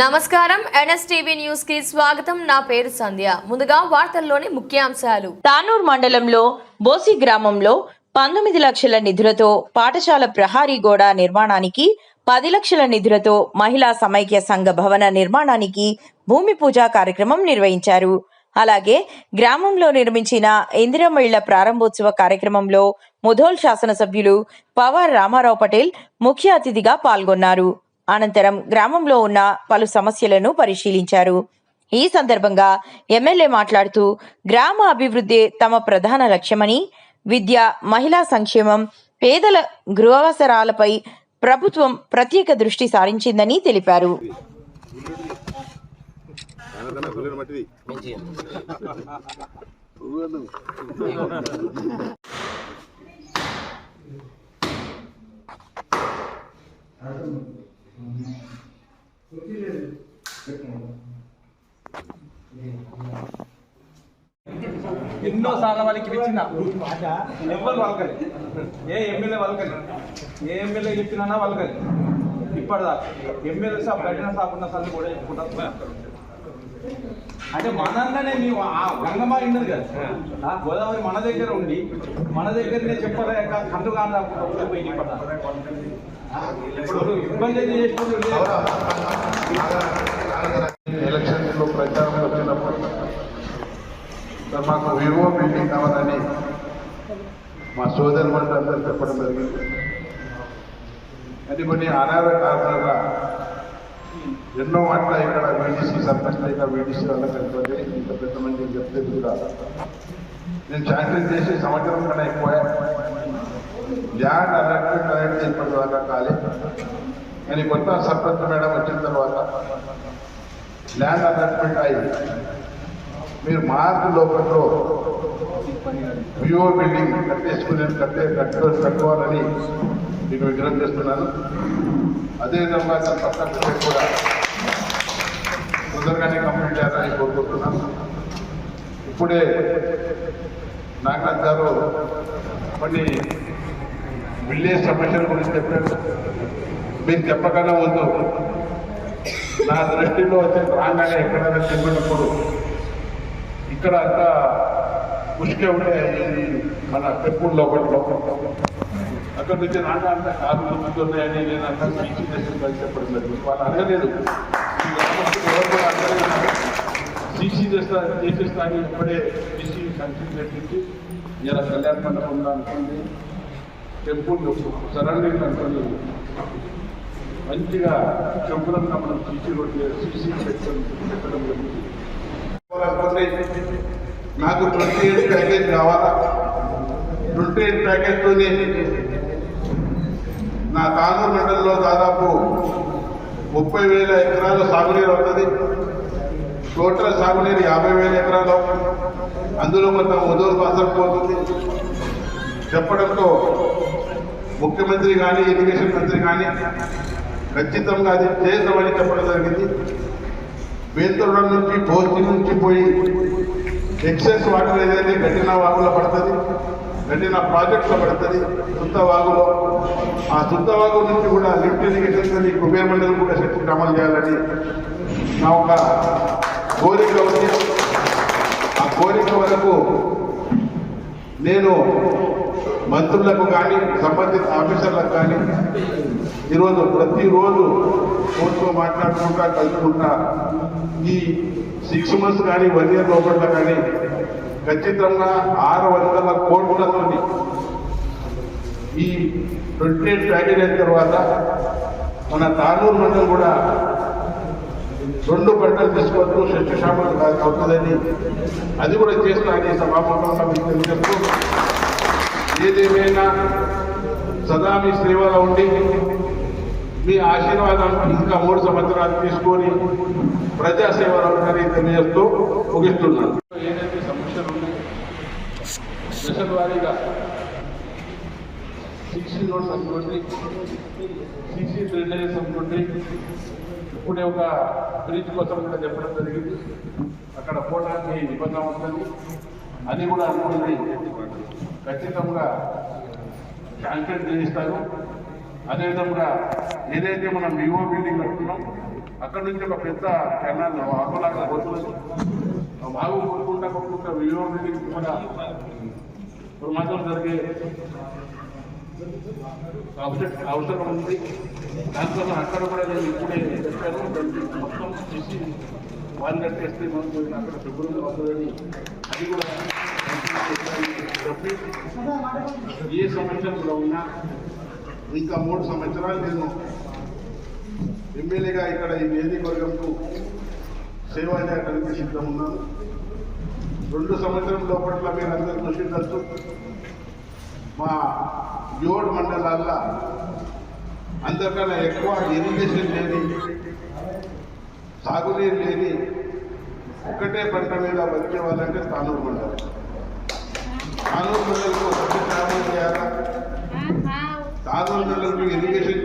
నమస్కారం. ఎన్ఎస్టీవీ న్యూస్కి స్వాగతం. నా పేరు సంధ్య. ముందుగా వార్తల్లోని ముఖ్యాంశాలు. తానూర్ మండలంలో బోసి గ్రామంలో పంతొమ్మిది లక్షల నిధులతో పాఠశాల ప్రహారీ గోడ నిర్మాణానికి పది లక్షల నిధులతో మహిళా సమైక్య సంఘ భవన నిర్మాణానికి భూమి పూజ కార్యక్రమం నిర్వహించారు. అలాగే గ్రామంలో నిర్మించిన ఇందిరమ్మ ప్రారంభోత్సవ కార్యక్రమంలో ముధోల్ శాసనసభ్యులు పవార్ రామారావు పటేల్ ముఖ్య అతిథిగా పాల్గొన్నారు. అనంతరం గ్రామంలో ఉన్న పలు సమస్యలను పరిశీలించారు. ఈ సందర్భంగా ఎమ్మెల్యే మాట్లాడుతూ గ్రామ అభివృద్ధి తమ ప్రధాన లక్ష్యమని విద్య మహిళా సంక్షేమం పేదల గృహావసరాలపై ప్రభుత్వం ప్రత్యేక దృష్టి సారించిందని తెలిపారు. దానికన్నా ఎన్నో సార్లు వాళ్ళకి ఇచ్చిన. ఎవరు వాళ్ళకని ఏ ఎమ్మెల్యే వాళ్ళకని ఏ ఎమ్మెల్యే చెప్పినా వాళ్ళకని ఇప్పటిదాకా. ఎమ్మెల్యే సాబ్ కఠిన సాబ్ ఉన్న సార్లు కూడా చెప్పుకుంటారు అంటే మనంగానే మేము ఆ గంగమ్మ ఉన్నది కదా. ఆ. గోదావరి మన దగ్గర ఉండి మన దగ్గరనే చెప్పలేక కన్ను కాకుండా పోయి ఇప్పుడు ఇబ్బంది ప్రచారం వచ్చినప్పుడు మాకు వివో బిల్డింగ్ కావాలని మా సోదరు అందరూ చెప్పడం జరిగింది. అది కొన్ని అనాథ కారణాల ఎన్నో మాటలు ఇక్కడ వీడీసీ సర్పంచ్ అయినా వీడీసీ వాళ్ళకి అనుకోండి ఇంత పెద్ద మంది చెప్తే కూడా నేను శాంక్షన్ చేసి సంవత్సరం కన్నా ఎక్కువ. ల్యాండ్ అలాట్మెంట్ అనేది ఇప్పటి దాకా కాలే కానీ కొత్త సర్పంచ్ మేడం వచ్చిన తర్వాత ల్యాండ్ అలాట్మెంట్ అయింది. మీరు మార్పు లోపల వివో బిల్డింగ్ కట్టేసుకుని కట్టే కట్టు కట్టుకోవాలని మీకు విగ్రహం చేస్తున్నాను. అదేవిధంగా దాని పక్కన కూడా తొందరగానే కంప్లీట్ చేయాలని కోరుకుంటున్నాను. ఇప్పుడే నాగరాజ్ గారు కొన్ని విలేజ్ సమస్యల గురించి చెప్పారు. మీరు చెప్పకనే ముందు నా దృష్టిలో వచ్చి రాగానే ఎక్కడైనా చెప్పినప్పుడు ఇక్కడ అంతా ఉష్కే ఉండే మన పెప్పుడు లోపల లోపల. అక్కడ నుంచి రాగా అంతా కాదు ముందున్నాయని నేను అంతా చెప్పడం జరిగింది. వాళ్ళు అడగలేదు. ఈ గ్రామస్తులు సీసీ చేస్తా చేసేస్తా ఇప్పుడే బీసీ సంక్షేమ పెట్టించి ఇలా కళ్యాణ మండపం ఉందా అనుకోండి టెంపుల్ సరౌండింగ్ అనుకోండి మంచిగా శుభ్రంగా మనం సీసీ రోడ్ సీసీ పెట్టడం పెట్టడం జరిగింది నాకు ట్వంటీ ఎయిట్ ప్యాకేజ్ కావాలా? ట్వంటీ ఎయిట్ ప్యాకేజ్తోనే నా తానూరు మండలిలో దాదాపు ముప్పై వేల ఎకరాల సాగునీరు అవుతుంది టోటల్ సాగునీరు యాభై వేల ఎకరాలు. అందులో కొంత ముదూరు పాసలు పోతుంది. చెప్పడంతో ముఖ్యమంత్రి కానీ ఇరిగేషన్ మంత్రి కానీ ఖచ్చితంగా అది చేద్దామని చెప్పడం జరిగింది. వేంతుల నుంచి భోజనం నుంచి పోయి ఎక్సెస్ వాటర్ ఏదైతే గట్టిన వాగులో పడుతుంది గట్టిన ప్రాజెక్టులో పడుతుంది సొంత వాగులో ఆ సుత్త నుంచి కూడా లిఫ్ట్ ఇరిగేషన్ ఈ కుబేర్ మండలం కూడా శక్తి అమలు చేయాలని. నా ఒక కోరిక ఉంది. ఆ కోరిక వరకు నేను మంత్రులకు కానీ సంబంధిత ఆఫీసర్లకు కానీ ఈరోజు ప్రతిరోజు ఫోన్తో మాట్లాడుకుంటా కలుసుకుంటా ఈ సిక్స్ మంత్స్ కానీ వన్ ఇయర్ లోపల కానీ ఖచ్చితంగా ఆరు వందల కోట్లతో ఈ ట్వంటీ ఎయిట్ ప్యాకేజ్ అయిన తర్వాత మన తానూరు మండలం కూడా రెండు పంటలు తీసుకోవచ్చు శస్యశామలు అవుతుందని అది కూడా చేస్తాను అని సభాముఖంగా మీకు తెలియజేస్తూ ఏదేమైనా సదా మీ సేవలో ఉండి మీ ఆశీర్వాదం ఇంకా మూడు సంవత్సరాలు తీసుకొని ప్రజాసేవలో ఉందని తెలియజేస్తూ ముగిస్తున్నాను. ఏదైతే సమస్యలు ఉన్నాయి దశల వారీగా సిక్స్టీ రోడ్స్ అనుకోండి సిక్స్టీ డ్రైనేజెస్ అనుకోండి ఇప్పుడే ఒక బ్రిడ్జ్ కోసం కూడా చెప్పడం జరిగింది. అక్కడ పోవడానికి నిబంధన ఉంటుంది. అది కూడా అనుకుంది ఖచ్చితంగా శాంక్షన్ చేయిస్తారు అదేవిధంగా ఏదైతే మనం వివో బిల్డింగ్ కట్టుకున్నాం అక్కడ నుంచి ఒక పెద్ద కెనాల్ ఆకులాగా పోతున్నది బాగు కొట్టుకుంటా కొట్టుకుంటా వివో బిల్డింగ్ కూడా ప్రమాదం జరిగే అవసరం ఉంది దానికోసం అక్కడ కూడా నేను ఇప్పుడే చెప్పాను మొత్తం చేసి వాళ్ళు కట్టేస్తే మనకు అక్కడ శుభ్రంగా అవుతుందని అది కూడా చెప్పి ఏ సంవత్సరంలో ఉన్నా ఇంకా మూడు సంవత్సరాలు నేను ఎమ్మెల్యేగా ఇక్కడ ఈ నియోజకవర్గంకు సేవ చేయడానికి సిద్ధం ఉన్నాను. రెండు సంవత్సరం లోపల మీరు అందరూ కృషి తెలుసు మా ఏడు మండలాల్లో అందరికన్నా ఎక్కువ ఇరిగేషన్ లేని సాగునీరు లేని ఒక్కటే పంట మీద బతికే వాళ్ళంటే తానూరు మండలం. తానూరు చేయాలా తానూరు మండలకు ఇరిగేషన్